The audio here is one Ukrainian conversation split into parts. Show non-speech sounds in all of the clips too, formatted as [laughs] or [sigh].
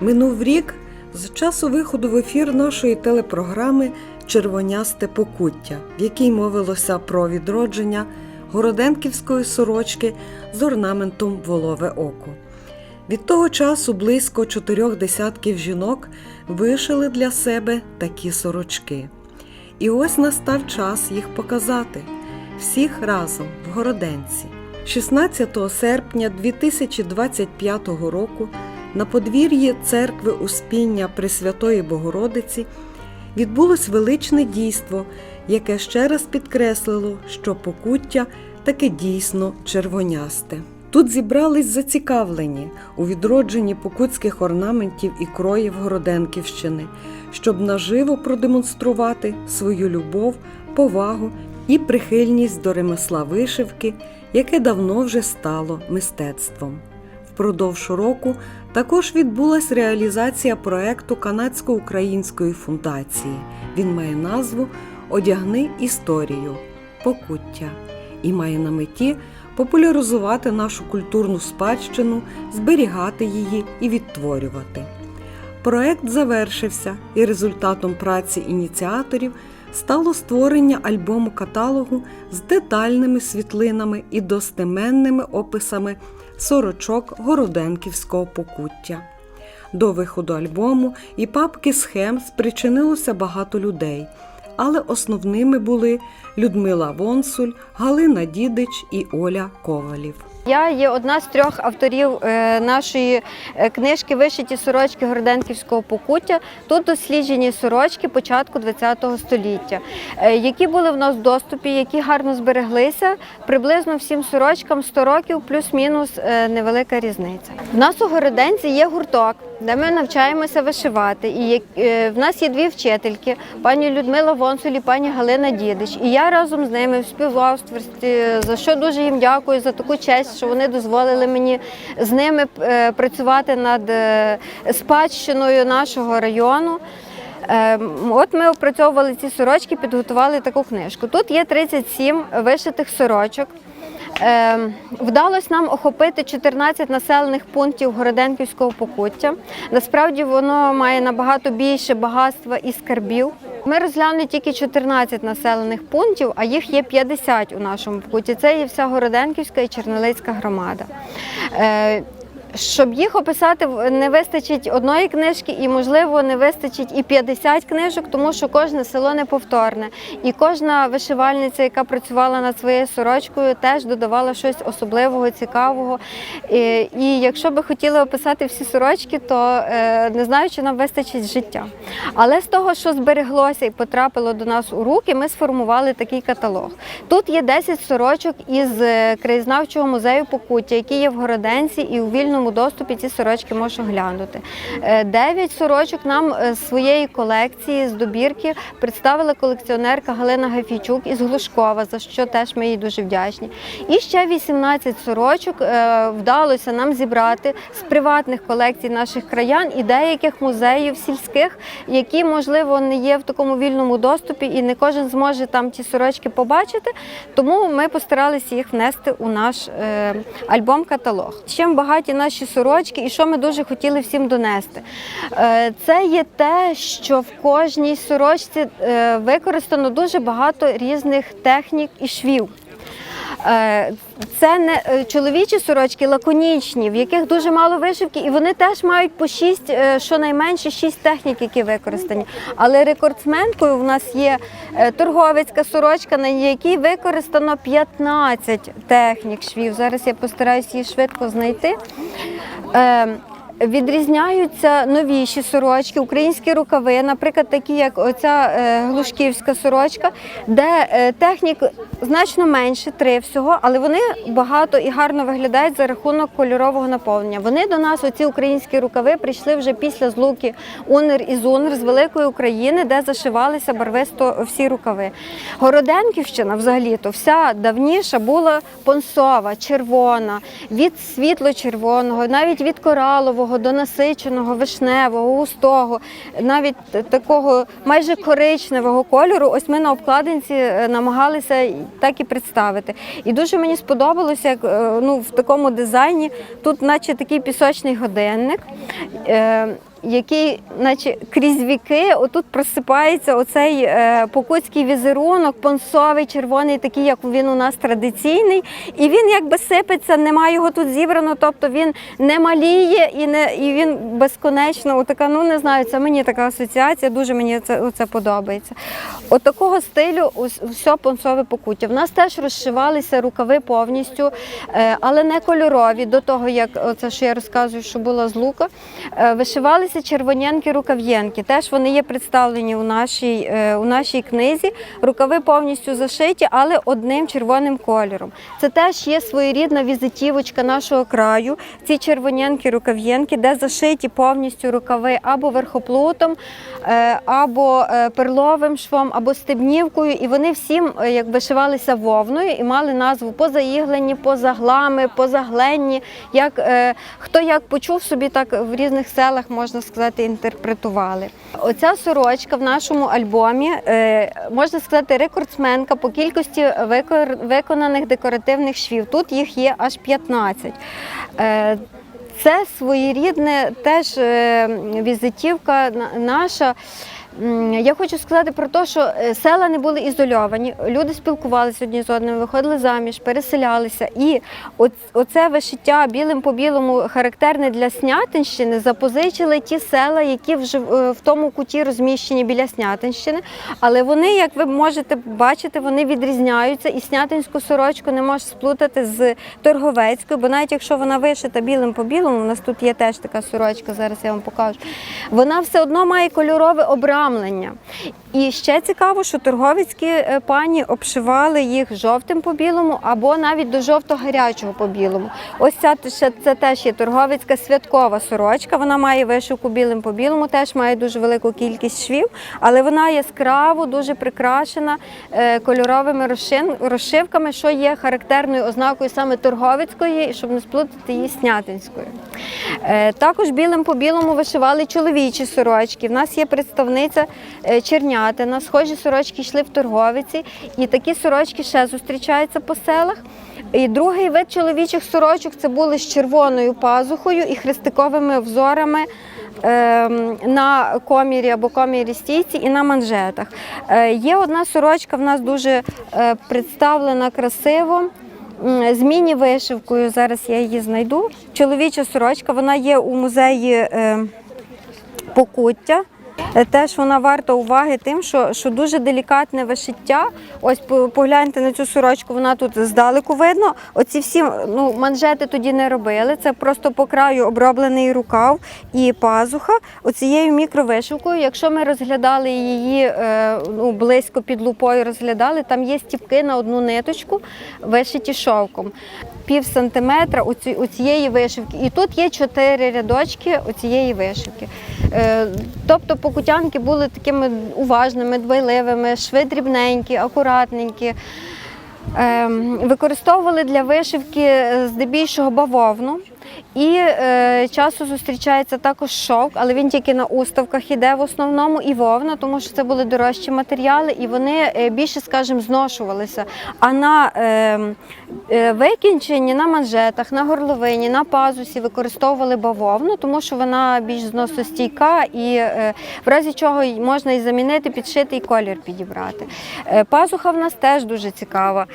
Минув рік з часу виходу в ефір нашої телепрограми Червонясте покуття, в якій мовилося про відродження городенківської сорочки з орнаментом волове око. Від того часу близько чотирьох десятків жінок вишили для себе такі сорочки. І ось настав час їх показати всіх разом в Городенці. 16 серпня 2025 року на подвір'ї церкви Успіння Пресвятої Богородиці відбулось величне дійство, яке ще раз підкреслило, що покуття таке дійсно червонясте. Тут зібрались зацікавлені у відродженні покутських орнаментів і кроїв Городенківщини, щоб наживо продемонструвати свою любов, повагу і прихильність до ремесла вишивки, яке давно вже стало мистецтвом. Впродовж року також відбулась реалізація проекту Канадсько-Української фундації. Він має назву Одягни історію Покуття і має на меті популяризувати нашу культурну спадщину, зберігати її і відтворювати. Проект завершився, і результатом праці ініціаторів стало створення альбому каталогу з детальними світлинами і достеменними описами сорочок Городенківського покуття. До виходу альбому і папки схем спричинилося багато людей, але основними були Людмила Вонсуль, Галина Дідич і Оля Ковалів. Я є одна з трьох авторів е, нашої е, книжки Вишиті сорочки Городенківського покуття. Тут досліджені сорочки початку ХХ століття, е, які були в нас в доступі, які гарно збереглися. Приблизно всім сорочкам 100 років, плюс-мінус невелика різниця. В нас у Городенці є гурток, де ми навчаємося вишивати. І е, в нас є дві вчительки: пані Людмила Вонсуль і пані Галина Дідич. І я разом з ними в співавторстві, за що дуже їм дякую за таку честь, що вони дозволили мені з ними е, працювати над е, спадщиною нашого району. Е, От ми опрацьовували ці сорочки, підготували таку книжку. Тут є 37 вишитих сорочок. Е, Вдалося нам охопити 14 населених пунктів Городенківського покуття. Насправді воно має набагато більше багатства і скарбів. Ми розглянули тільки 14 населених пунктів, а їх є 50 у нашому покуті. Це є вся Городенківська і Чернелицька громада. Щоб їх описати, не вистачить одної книжки, і, можливо, не вистачить і 50 книжок, тому що кожне село неповторне. І кожна вишивальниця, яка працювала над своєю сорочкою, теж додавала щось особливого, цікавого. І, і якщо би хотіли описати всі сорочки, то е, не знаю, чи нам вистачить життя. Але з того, що збереглося і потрапило до нас у руки, ми сформували такий каталог. Тут є 10 сорочок із е, краєзнавчого музею Покуття, який є в Городенці, і у вільному доступі ці сорочки можна глянути. Е, Дев'ять сорочок нам е, з своєї колекції з добірки представила колекціонерка Галина Гафійчук із Глушкова, за що теж ми їй дуже вдячні. І ще 18 сорочок е, вдалося нам зібрати з приватних колекцій наших краян і деяких музеїв сільських, які, можливо, не є в такому вільному доступі, і не кожен зможе там ті сорочки побачити. Тому ми постаралися їх внести у наш альбом-каталог. Чим багаті наші сорочки, і що ми дуже хотіли всім донести. Е, це є те, що в кожній сорочці е, використано дуже багато різних технік і швів. Е, Це не е, чоловічі сорочки лаконічні, в яких дуже мало вишивки, і вони теж мають по шість, е, щонайменше шість технік, які використані. Але рекордсменкою в нас є торговецька сорочка, на якій використано 15 технік швів. Зараз я постараюся її швидко знайти. Відрізняються новіші сорочки, українські рукави, наприклад, такі як оця е, глушківська сорочка, де е, технік значно менше, три всього, але вони багато і гарно виглядають за рахунок кольорового наповнення. Вони до нас, оці українські рукави, прийшли вже після злуки УНР і ЗУНР з великої України, де зашивалися барвисто всі рукави. Городенківщина, взагалі-то, вся давніша була понсова, червона, від світло-червоного, навіть від коралового до насиченого, вишневого, густого, навіть такого майже коричневого кольору. Ось ми на обкладинці е, намагалися так і представити. І дуже мені сподобалося, як е, ну, в такому дизайні тут, наче такий пісочний годинник. Який, наче крізь віки, отут просипається оцей е, покутський візерунок, понсовий, червоний, такий, як він у нас традиційний. І він якби сипеться, немає його тут зібрано, тобто він не маліє і не і він безконечно. Отака, ну не знаю, це мені така асоціація, дуже мені це, це подобається. От такого стилю все понсове покуття. В нас теж розшивалися рукави повністю, е, але не кольорові. До того, як це, що я розказую, що було з лука, е, вишивалися червоненькі рукав'янки. Теж вони є представлені у нашій, е, у нашій книзі. Рукави повністю зашиті, але одним червоним кольором. Це теж є своєрідна візитівочка нашого краю. Ці червоненькі рукав'янки, де зашиті повністю рукави або верхоплутом, або е, перловим швом, або стебнівкою. І вони всім е, як вишивалися вовною і мали назву позаіглені, позаглами, позагленні. Як, е, хто як почув собі, так в різних селах, можна сказати, інтерпретували. Оця сорочка в нашому альбомі, е, можна сказати, рекордсменка по кількості виконаних декоративних швів. Тут їх є аж 15. Це своєрідне теж е, візитівка на- наша. Я хочу сказати про те, що е, села не були ізольовані, люди спілкувалися одні з одним, виходили заміж, переселялися. І оце вишиття білим по білому характерне для Снятинщини запозичили ті села, які е, в тому куті розміщені біля Снятинщини. Але вони, як ви можете бачити, вони відрізняються. І снятинську сорочку не можеш сплутати з торговецькою, бо навіть якщо вона вишита білим по білому, у нас тут є теж така сорочка, зараз я вам покажу. Вона все одно має кольорове обрамлення. І ще цікаво, що торговецькі е, пані обшивали їх жовтим по білому або навіть до жовто-гарячого по білому. Ось ця це теж є торговецька святкова сорочка. Вона має вишивку білим по білому, теж має дуже велику кількість швів, але вона яскраво, дуже прикрашена е, кольоровими розшивками, що є характерною ознакою саме торговецької, щоб не сплутати її снятинською. Е, Також білим по білому вишивали чоловічі сорочки. В нас є представниця е, Чернятина. Схожі сорочки йшли в торговиці, і такі сорочки ще зустрічаються по селах. І другий вид чоловічих сорочок це були з червоною пазухою і хрестиковими взорами. ем, На комірі або комірі стійці і на манжетах. Е, Є одна сорочка в нас дуже е, представлена красиво. З міні-вишивкою. Зараз я її знайду. Чоловіча сорочка, вона є у музеї Покуття. Е, Теж вона варта уваги тим, що, що дуже делікатне вишиття. Ось погляньте на цю сорочку, вона тут здалеку видно. Оці всі ну, манжети тоді не робили. Це просто по краю оброблений рукав і пазуха. Оцією мікровишивкою, якщо ми розглядали її е, ну, близько під лупою, розглядали, там є стіпки на одну ниточку, вишиті шовком. Пів сантиметра у, цієї вишивки. І тут є чотири рядочки у цієї вишивки. Е, тобто покутянки були такими уважними, дбайливими, шви дрібненькі, акуратненькі. Ем, Використовували для вишивки е, здебільшого бавовну. І е, часто зустрічається також шовк, але він тільки на уставках іде в основному і вовна, тому що це були дорожчі матеріали, і вони е, більше, скажімо, зношувалися. А на е, е, викінченні, на манжетах, на горловині, на пазусі використовували бавовну, тому що вона більш зносостійка і е, в разі чого можна і замінити, підшити і колір підібрати. Е, пазуха в нас теж дуже цікава.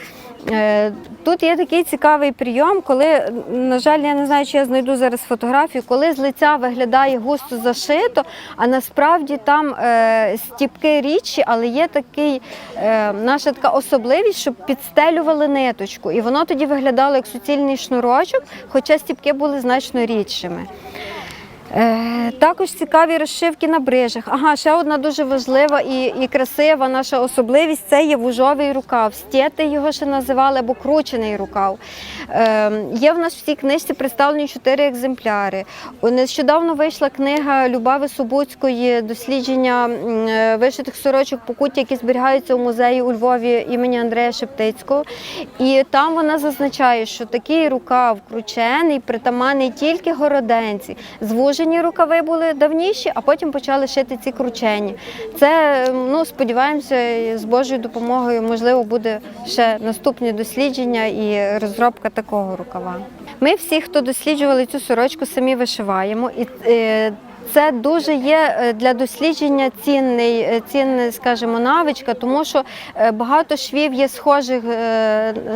Е, Тут є такий цікавий прийом, коли, на жаль, я не знаю, чи я знайду зараз фотографію, коли з лиця виглядає густо зашито, а насправді там е, стіпки рідші, але є такий, е, наша така особливість, щоб підстелювали ниточку. І воно тоді виглядало як суцільний шнурочок, хоча стіпки були значно рідшими. Е, також цікаві розшивки на брижах. Ага, ще одна дуже важлива і, і красива наша особливість це є вужовий рукав. Стєти його ще називали або кручений рукав. Е, є в нас в цій книжці представлені чотири екземпляри. Нещодавно вийшла книга Любави Собуцької дослідження е, вишитих сорочок покуття, які зберігаються у музеї у Львові імені Андрея Шептицького. І там вона зазначає, що такий рукав кручений, притаманний тільки городенці. Звужені рукави були давніші, а потім почали шити ці кручені. Це ну сподіваємося, з Божою допомогою можливо буде ще наступні дослідження і розробка такого рукава. Ми всі, хто досліджували цю сорочку, самі вишиваємо. І е, це дуже є е, для дослідження цінний, е, цінна, скажімо, навичка, тому що е, багато швів є схожих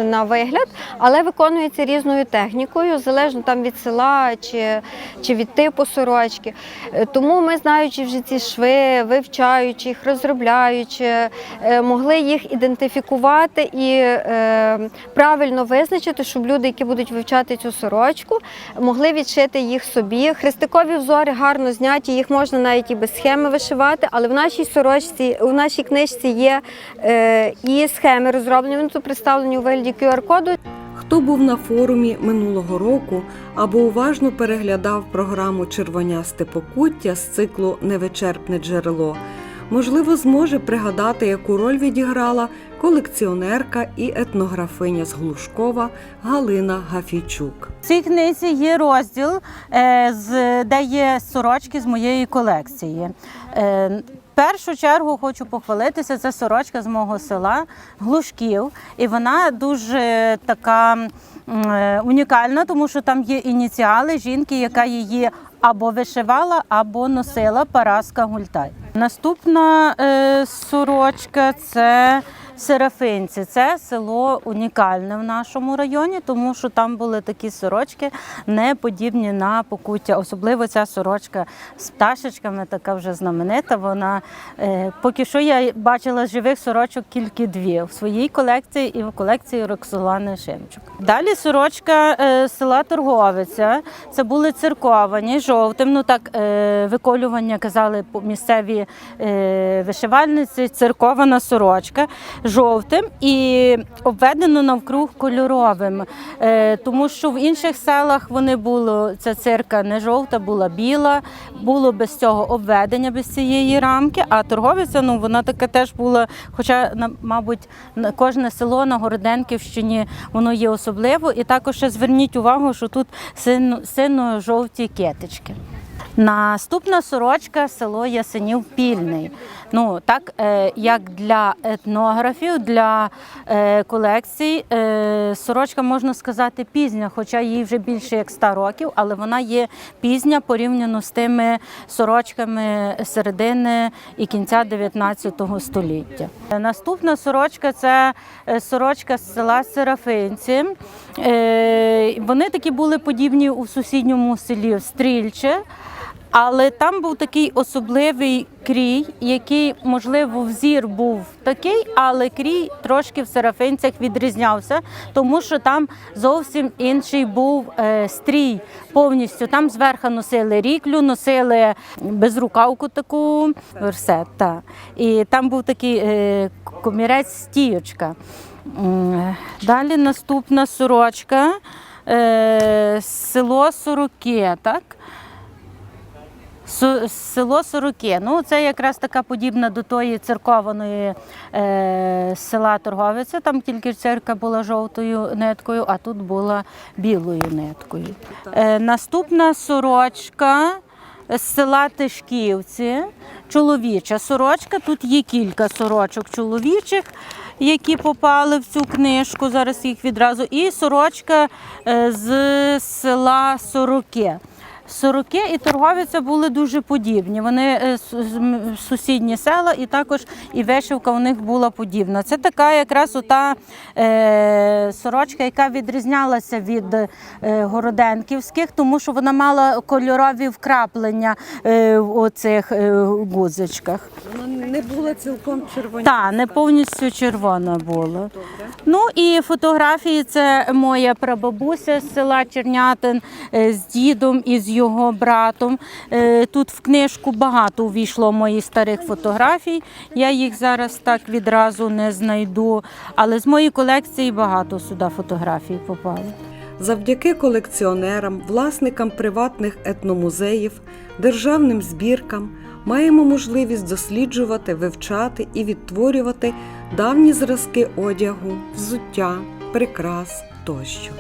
на вигляд, але виконується різною технікою, залежно там від села чи, чи від типу сорочки. Тому ми, знаючи вже ці шви, вивчаючи їх, розробляючи, могли їх ідентифікувати і правильно визначити, щоб люди, які будуть вивчати цю сорочку, могли відшити їх собі. Хрестикові взори гарно зняті, їх можна навіть і без схеми вишивати, але в нашій сорочці, у нашій книжці є е, і схеми розроблені. Вони тут представлені у вигляді QR-коду. Хто був на форумі минулого року або уважно переглядав програму Червонясте покуття з циклу Невичерпне джерело, можливо, зможе пригадати, яку роль відіграла колекціонерка і етнографиня з Глушкова Галина Гафійчук. В цій книзі є розділ, е, де є сорочки з моєї колекції. Е, В першу чергу хочу похвалитися, це сорочка з мого села Глушків. І вона дуже така е, унікальна, тому що там є ініціали жінки, яка її або вишивала, або носила Параска Гультай. Наступна е, сорочка це Серафинці. Це село унікальне в нашому районі, тому що там були такі сорочки, не подібні на покуття. Особливо ця сорочка з пташечками, така вже знаменита. Вона е, поки що я бачила живих сорочок тільки дві в своїй колекції і в колекції Роксолани Шимчук. Далі сорочка е, села Торговиця. Це були церковані жовтим. Ну так е, виколювання казали місцеві е, вишивальниці. Церкована сорочка жовтим і обведено навкруг кольоровим. Е, тому що в інших селах вони було ця цирка не жовта, була біла, було без цього обведення, без цієї рамки. А торговиця, ну вона така теж була. Хоча, мабуть, кожне село на Городенківщині воно є особливо. І також ще зверніть увагу, що тут сино, сино-жовті кетички. Наступна сорочка село Ясенів Пільний. Ну так е, як для етнографів, для е, колекцій, е, сорочка можна сказати пізня, хоча їй вже більше як 100 років, але вона є пізня порівняно з тими сорочками середини і кінця 19 століття. Наступна сорочка це сорочка з села Серафинці. Вони такі були подібні у сусідньому селі Стрільче. Але там був такий особливий крій, який, можливо, взір був такий, але крій трошки в серафинцях відрізнявся, тому що там зовсім інший був е, стрій повністю. Там зверху носили ріклю, носили безрукавку таку версет. І там був такий е, комірець стіючка. Далі наступна сорочка. Е, село Сороке, так? Село Сороки. Ну, це якраз така подібна до тої церкованої е, села Торговиця. Там тільки церква була жовтою ниткою, а тут була білою ниткою. Е, наступна сорочка з села Тишківці. Чоловіча сорочка. Тут є кілька сорочок чоловічих, які попали в цю книжку. Зараз їх відразу. І сорочка е, з села Сороки. Сороки і торговиця були дуже подібні. Вони е, сусідні села, і також і вишивка у них була подібна. Це така якраз ота е, сорочка, яка відрізнялася від е, городенківських, тому що вона мала кольорові вкраплення е, в оцих гудзичках. Вона не була цілком червоня. Так, не повністю червона була. Ну і фотографії це моя прабабуся з села Чернятин з дідом і з його братом. Е, Тут в книжку багато увійшло моїх старих фотографій. Я їх зараз так відразу не знайду, але з моєї колекції багато сюди фотографій попало. Завдяки колекціонерам, власникам приватних етномузеїв, державним збіркам маємо можливість досліджувати, вивчати і відтворювати давні зразки одягу, взуття, прикрас тощо.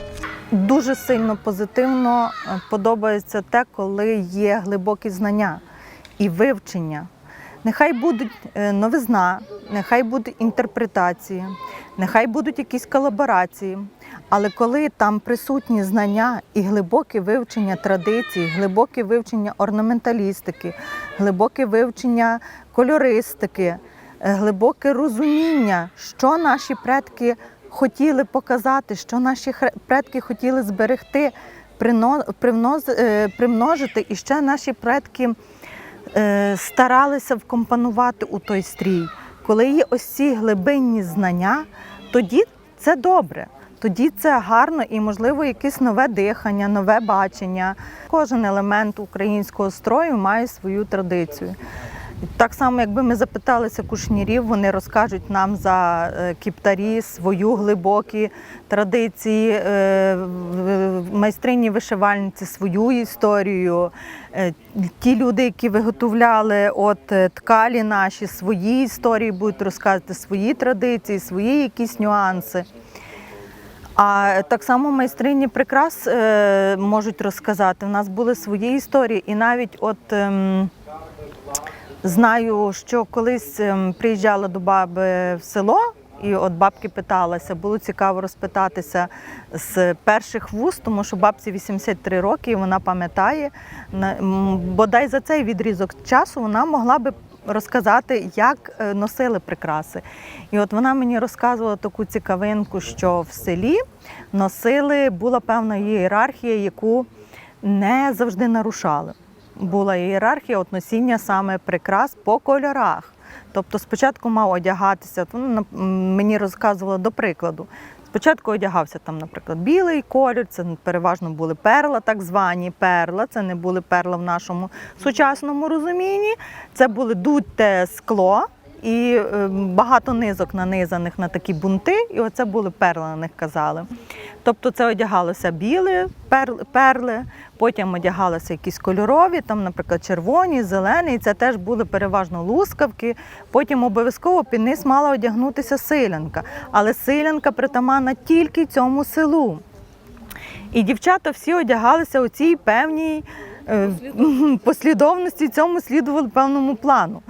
Дуже сильно позитивно е, подобається те, коли є глибокі знання і вивчення. Нехай будуть е, новизна, нехай будуть інтерпретації, нехай будуть якісь колаборації. Але коли там присутні знання і глибоке вивчення традицій, глибоке вивчення орнаменталістики, глибоке вивчення кольористики, е, глибоке розуміння, що наші предки хотіли показати, що наші предки хотіли зберегти, е, примножити, і ще наші предки е, старалися вкомпонувати у той стрій. Коли є ось ці глибинні знання, тоді це добре. Тоді це гарно і, можливо, якесь нове дихання, нове бачення. Кожен елемент українського строю має свою традицію. Так само, якби ми запиталися кушнірів, вони розкажуть нам за е, кіптарі свою глибокі традиції, е, майстрині вишивальниці свою історію. Е, Ті люди, які виготовляли от ткалі наші, свої історії будуть розказувати свої традиції, свої якісь нюанси. А так само майстрині прикрас можуть розказати. У нас були свої історії, і навіть от. Знаю, що колись ем, приїжджала до баби в село, і от бабки питалася, було цікаво розпитатися з перших вуст, тому що бабці 83 роки, і вона пам'ятає. Бодай за цей відрізок часу вона могла би розказати, як е, носили прикраси. І от вона мені розказувала таку цікавинку, що в селі носили, була певна ієрархія, яку не завжди нарушали була ієрархія от носіння саме прикрас по кольорах. Тобто спочатку мав одягатися, ну, мені розказували до прикладу. Спочатку одягався там, наприклад, білий колір, це переважно були перла, так звані перла. Це не були перла в нашому сучасному розумінні. Це були дуте скло і е, багато низок нанизаних на такі бунти, і оце були перла на них казали. Тобто це одягалося біле, пер- перли, потім одягалися якісь кольорові, там, наприклад, червоні, зелені, і це теж були переважно лускавки. Потім обов'язково під низ мала одягнутися силянка. Але силянка притаманна тільки цьому селу. І дівчата всі одягалися у цій певній е, [laughs] послідовності, цьому слідували певному плану.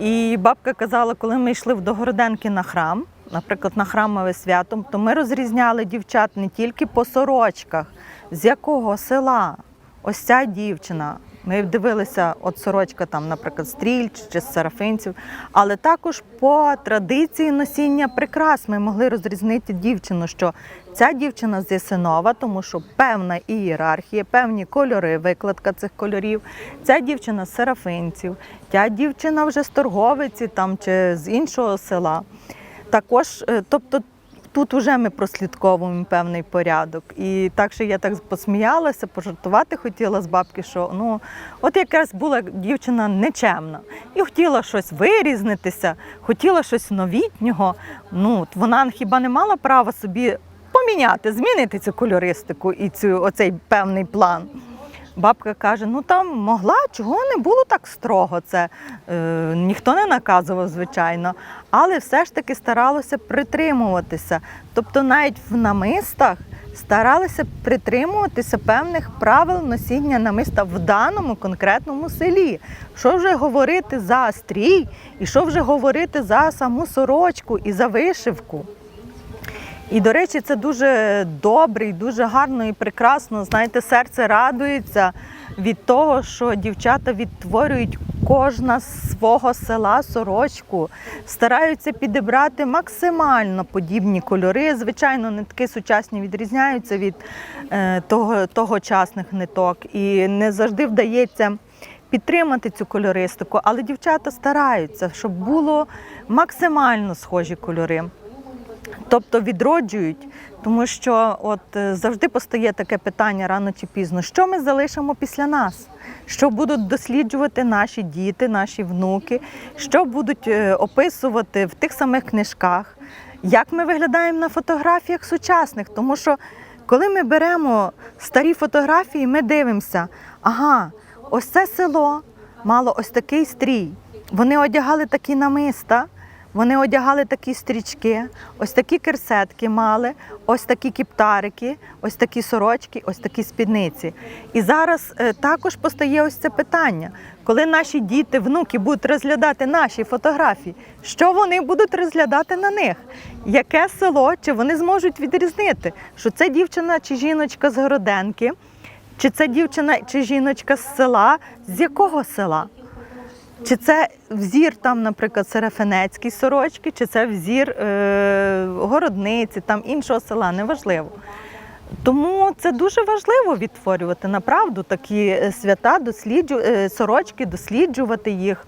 І бабка казала, коли ми йшли в Догороденки на храм, наприклад, на храмове свято, то ми розрізняли дівчат не тільки по сорочках, з якого села ось ця дівчина. Ми дивилися, от сорочка там, наприклад, стрільч чи сарафинців, але також по традиції носіння прикрас ми могли розрізнити дівчину, що ця дівчина з Ясинова, тому що певна ієрархія, певні кольори, викладка цих кольорів. Ця дівчина з сарафинців, ця дівчина вже з торговиці там чи з іншого села. Також, е, тобто тут вже ми прослідковуємо певний порядок. І так що я так посміялася, пожартувати хотіла з бабки, що ну, от якраз була дівчина нечемна і хотіла щось вирізнитися, хотіла щось новітнього. Ну, вона хіба не мала права собі поміняти, змінити цю кольористику і цю, оцей певний план. Бабка каже: ну там могла, чого не було так строго. Це е, ніхто не наказував, звичайно, але все ж таки старалося притримуватися. Тобто, навіть в намистах старалися притримуватися певних правил носіння намиста в даному конкретному селі. Що вже говорити за стрій, і що вже говорити за саму сорочку і за вишивку. І, до речі, це дуже добре, і дуже гарно і прекрасно. Знаєте, серце радується від того, що дівчата відтворюють кожна з свого села сорочку, стараються підібрати максимально подібні кольори. Звичайно, нитки сучасні відрізняються від е, того, тогочасних ниток, і не завжди вдається підтримати цю кольористику, але дівчата стараються, щоб було максимально схожі кольори. Тобто відроджують, тому що от е, завжди постає таке питання рано чи пізно: що ми залишимо після нас? Що будуть досліджувати наші діти, наші внуки, що будуть е, описувати в тих самих книжках, як ми виглядаємо на фотографіях сучасних? Тому що коли ми беремо старі фотографії, ми дивимося, ага, ось це село мало ось такий стрій. Вони одягали такі намиста. Вони одягали такі стрічки, ось такі керсетки мали, ось такі кіптарики, ось такі сорочки, ось такі спідниці. І зараз е, також постає ось це питання, коли наші діти, внуки будуть розглядати наші фотографії, що вони будуть розглядати на них? Яке село, чи вони зможуть відрізнити, що це дівчина чи жіночка з Городенки, чи це дівчина чи жіночка з села, з якого села? Чи це взір там, наприклад, Серафенецькій сорочки, чи це взір е, городниці, там іншого села, неважливо. Тому це дуже важливо відтворювати направду такі е, свята, досліджу, е, сорочки, досліджувати їх,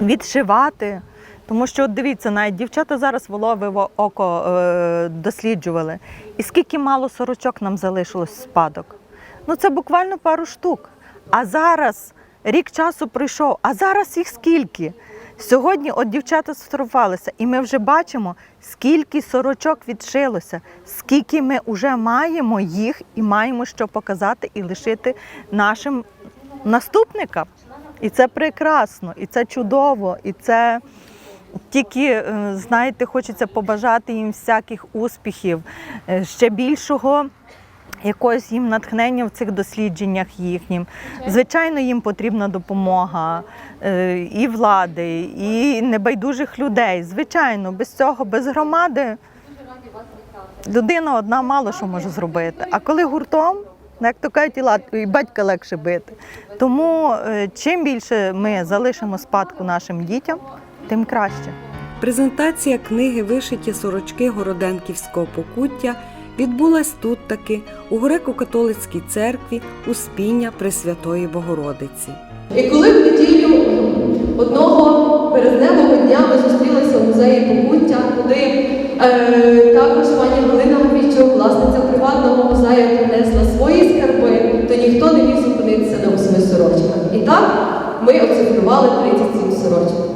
відшивати. Тому що, от дивіться, навіть дівчата зараз волове око е, досліджували. І скільки мало сорочок нам залишилось в спадок. Ну це буквально пару штук. А зараз рік часу пройшов, а зараз їх скільки? Сьогодні от дівчата сфотографувалися, і ми вже бачимо, скільки сорочок відшилося, скільки ми вже маємо їх і маємо що показати і лишити нашим наступникам. І це прекрасно, і це чудово, і це тільки, е, знаєте, хочеться побажати їм всяких успіхів, е, ще більшого. Якогось їм натхнення в цих дослідженнях їхнім. Звичайно, їм потрібна допомога е, і влади, і небайдужих людей. Звичайно, без цього, без громади людина одна мало що може зробити. А коли гуртом, ну, як то кажуть, і батька легше бити. Тому е, чим більше ми залишимо спадку нашим дітям, тим краще. Презентація книги Вишиті сорочки Городенківського покуття відбулась тут таки у греко-католицькій церкві Успіння Пресвятої Богородиці. І коли в неділю одного березневого дня ми зустрілися в музеї Покуття, куди е, також пані Галина Говійчук, власниця приватного музею, принесла свої скарби, то ніхто не міг зупинитися на восьми сорочках. І так ми оцифрували 37 сорочок.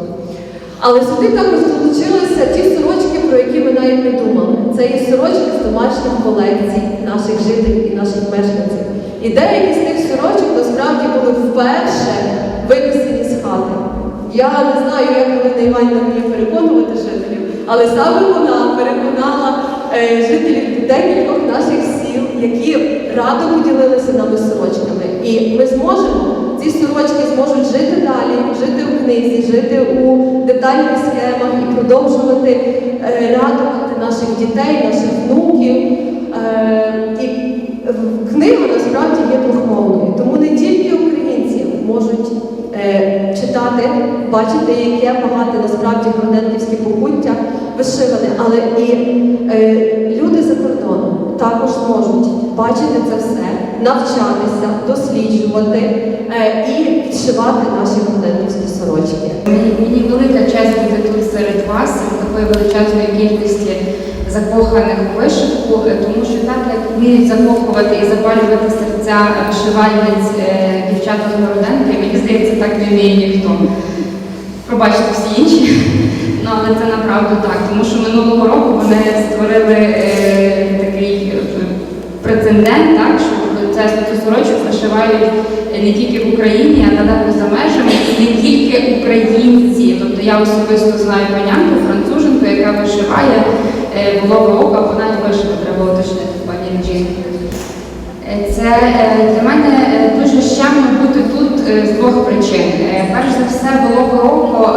Але сюди також долучилися ті сорочки, про які ми навіть не думали. Це є сорочки з домашніх колекцій наших жителів і наших мешканців. І деякі з тих сорочок насправді були вперше винесені з хати. Я не знаю, як Галина Іванівна вміє переконувати жителів, але саме вона переконала е, жителів декількох наших сіл, які радо поділилися нами сорочками. І ми зможемо, ці сорочки зможуть жити далі, жити у книзі, жити у детальних схемах і продовжувати е, радувати наших дітей, наших внуків. Е, і книга насправді є двохмовною, тому не тільки українці можуть е, читати, бачити, яке багате насправді гроненківське покуття вишиване, але і люди за кордоном також можуть бачити це все, навчатися, досліджувати е, і відшивати наші гроненківські сорочки. Мені, велика честь бути тут серед вас, такої величезної кількості закоханих у вишивку, е, тому що так як вміють закохувати і запалювати серця вишивальниць е, дівчата з Городенки, мені здається, так не вміє ніхто. Пробачте всі інші, ну, але це направду так, тому що минулого року вони створили е, такий прецедент, так, що це цю сорочку вишивають не тільки в Україні, а далеко за межами, і не тільки українці. Тобто я особисто знаю панянку, француженку, яка вишиває е, голови ока, або навіть вишиву, треба уточнити пані Реджі. Е, Це е, для мене е, дуже щемно бути тут е, з двох причин. Е, Перш за все, було року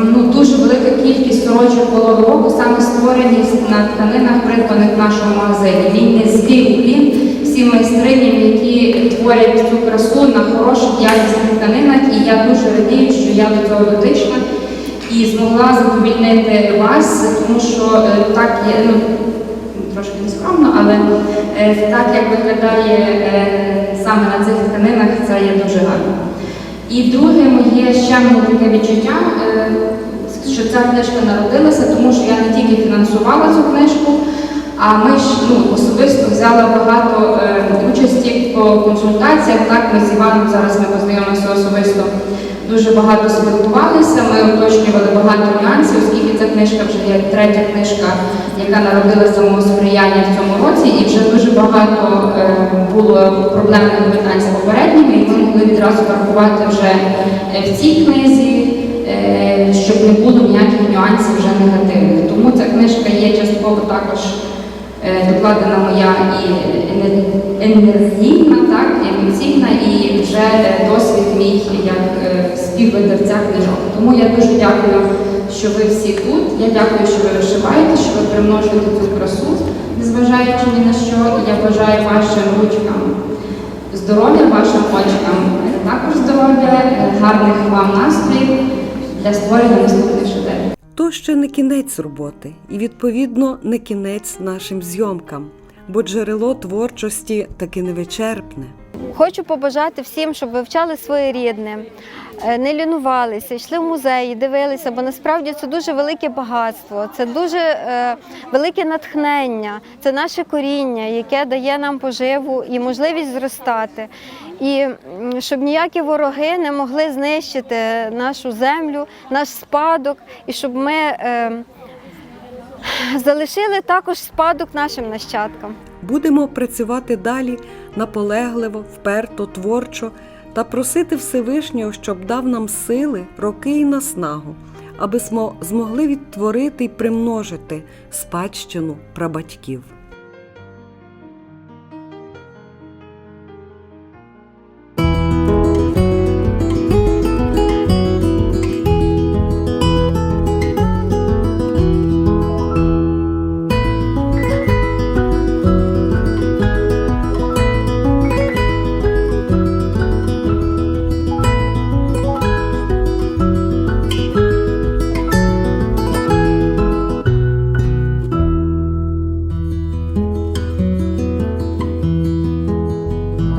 ну, дуже велика кількість сорочок голови року саме створені на тканинах, придбаних в нашому магазині. Він низький уклін всім майстриням, які творять цю красу на хороших якісних тканинах. І я дуже радію, що я до цього дотична і змогла задовільнити вас, тому що е, так є. Ну, трошки нескромно, але е, так як виглядає е, саме на цих тканинах, це є дуже гарно. І друге моє ще мене таке відчуття, що ця книжка народилася, тому що я не тільки фінансувала цю книжку, а ми ж ну, особисто взяли багато е, участі по консультаціях. Так, ми з Іваном зараз ми познайомилися особисто. Дуже багато спілкувалися, ми уточнювали багато нюансів, оскільки ця книжка вже є третя книжка, яка народилася мого сприяння в цьому році, і вже дуже багато е, було проблемних питань з попередніми, і ми могли відразу врахувати вже е, в цій книзі, е, щоб не було ніяких нюансів вже негативних. Тому ця книжка є частково також докладена моя і енергійна, так, емоційна, і вже е, досвід мій як е, співвидавця книжок. Тому я дуже дякую, що ви всі тут. Я дякую, що ви вишиваєте, що ви примножуєте цю красу, незважаючи ні на що. І я бажаю вашим ручкам здоров'я, вашим очкам е, також здоров'я, е, гарних вам настроїв для створення наступних. То ще не кінець роботи, і відповідно не кінець нашим зйомкам, бо джерело творчості таки невичерпне. Хочу побажати всім, щоб вивчали своє рідне, е, не лінувалися, йшли в музеї, дивилися, бо насправді це дуже велике багатство, це дуже е, велике натхнення, це наше коріння, яке дає нам поживу і можливість зростати. І щоб ніякі вороги не могли знищити нашу землю, наш спадок, і щоб ми е, залишили також спадок нашим нащадкам. Будемо працювати далі наполегливо, вперто, творчо та просити Всевишнього, щоб дав нам сили, роки і наснагу, аби смо- змогли відтворити і примножити спадщину прабатьків.